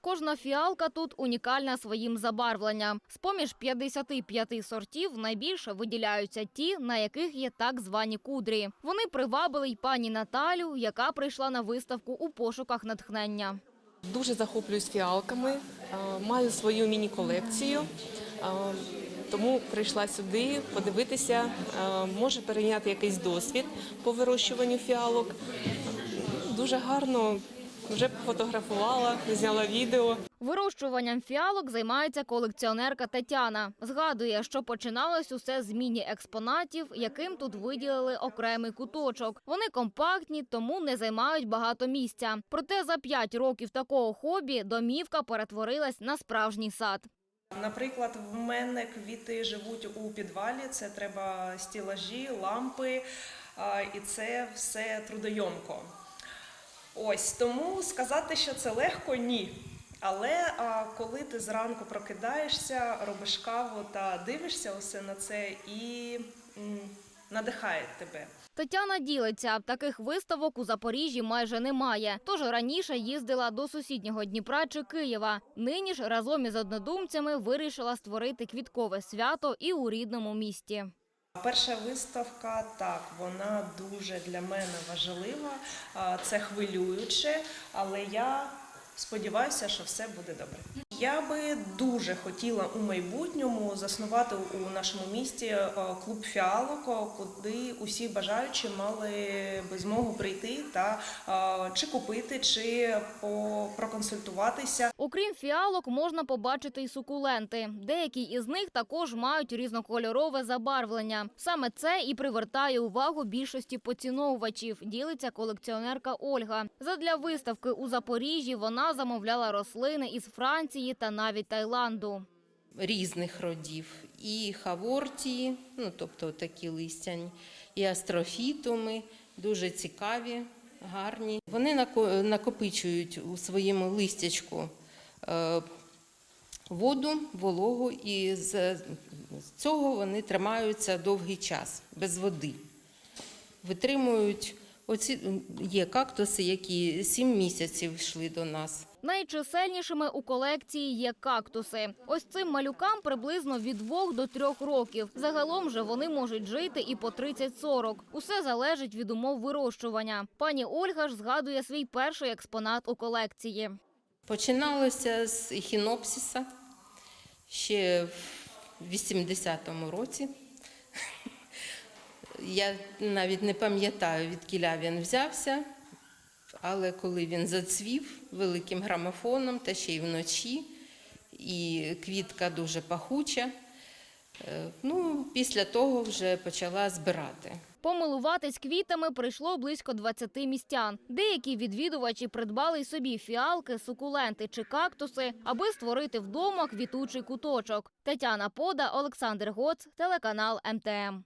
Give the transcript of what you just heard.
Кожна фіалка тут унікальна своїм забарвленням. З-поміж 55 сортів найбільше виділяються ті, на яких є так звані кудрі. Вони привабили й пані Наталю, яка прийшла на виставку у пошуках натхнення. Дуже захоплююсь фіалками, е, маю свою міні-колекцію, е, тому прийшла сюди подивитися, е, може перейняти якийсь досвід по вирощуванню фіалок. Дуже гарно, вже фотографувала, зняла відео. Вирощуванням фіалок займається колекціонерка Тетяна. Згадує, що починалось усе з міні-експонатів, яким тут виділили окремий куточок. Вони компактні, тому не займають багато місця. Проте за 5 років такого хобі домівка перетворилась на справжній сад. Наприклад, в мене квіти живуть у підвалі. Це треба стілажі, лампи, і це все трудойомко. Ось тому сказати, що це легко, ні. Але а, коли ти зранку прокидаєшся, робиш каву та дивишся усе на це і м, надихає тебе. Тетяна ділиться, таких виставок у Запоріжжі майже немає. Тож раніше їздила до сусіднього Дніпра чи Києва. Нині ж разом із однодумцями вирішила створити квіткове свято і у рідному місті. Перша виставка, так, вона дуже для мене важлива, це хвилююче, але я сподіваюся, що все буде добре. Я би дуже хотіла у майбутньому заснувати у нашому місті е, клуб фіалок, куди усі бажаючі мали би змогу прийти та е, чи купити, чи проконсультуватися. Окрім фіалок, можна побачити й сукуленти. Деякі із них також мають різнокольорове забарвлення. Саме це і привертає увагу більшості поціновувачів. Ділиться колекціонерка Ольга. Задля виставки у Запоріжжі вона замовляла рослини із Франції та навіть Таїланду. різних родів. І хавортії, ну тобто такі листяні, і астрофітуми, дуже цікаві, гарні. Вони нако- накопичують у своєму листячку воду, вологу, і з цього вони тримаються довгий час без води. Витримують. Оці є кактуси, які сім місяців йшли до нас. Найчисельнішими у колекції є кактуси. Ось цим малюкам приблизно від 2 до 3 років. Загалом же вони можуть жити і по 30-40. Усе залежить від умов вирощування. Пані Ольга ж згадує свій перший експонат у колекції. Починалося з хінопсіса ще в 80-му році. Я навіть не пам'ятаю, від кіля він взявся, але коли він зацвів великим грамофоном та ще й вночі, і квітка дуже пахуча, ну, після того вже почала збирати. Помилуватись квітами прийшло близько 20 містян. Деякі відвідувачі придбали й собі фіалки, сукуленти чи кактуси, аби створити вдома квітучий куточок. Тетяна Пода, Олександр Гоц, телеканал МТМ.